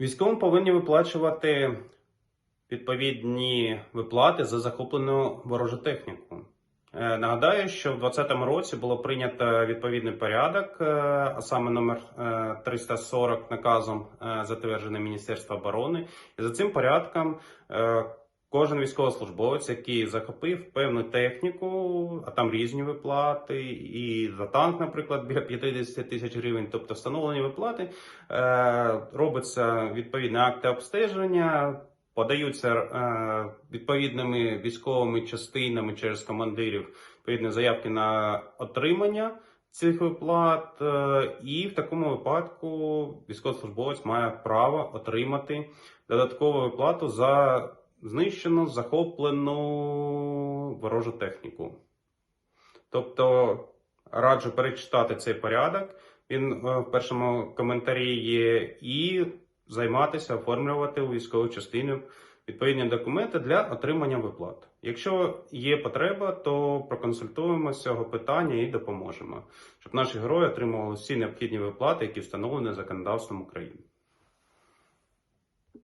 Військовим повинні виплачувати відповідні виплати за захоплену ворожу техніку. Е, Нагадаю, що в 2020 році було прийнято відповідний порядок, е, а саме номер е, 340 наказом е, затверджений Міністерства оборони. І за цим порядком кожен військовослужбовець, який захопив певну техніку, а там різні виплати, і за танк, наприклад, біля 50 тисяч гривень, тобто встановлені виплати, е, робиться відповідні акти обстеження. Подаються е, відповідними військовими частинами через командирів відповідні заявки на отримання цих виплат, е, і в такому випадку військовослужбовець має право отримати додаткову виплату за знищену, захоплену ворожу техніку. Тобто раджу перечитати цей порядок. Він е, в першому коментарі є, і займатися, оформлювати у військову частину відповідні документи для отримання виплат. Якщо є потреба, то проконсультуємо з цього питання і допоможемо, щоб наші герої отримували всі необхідні виплати, які встановлені законодавством України.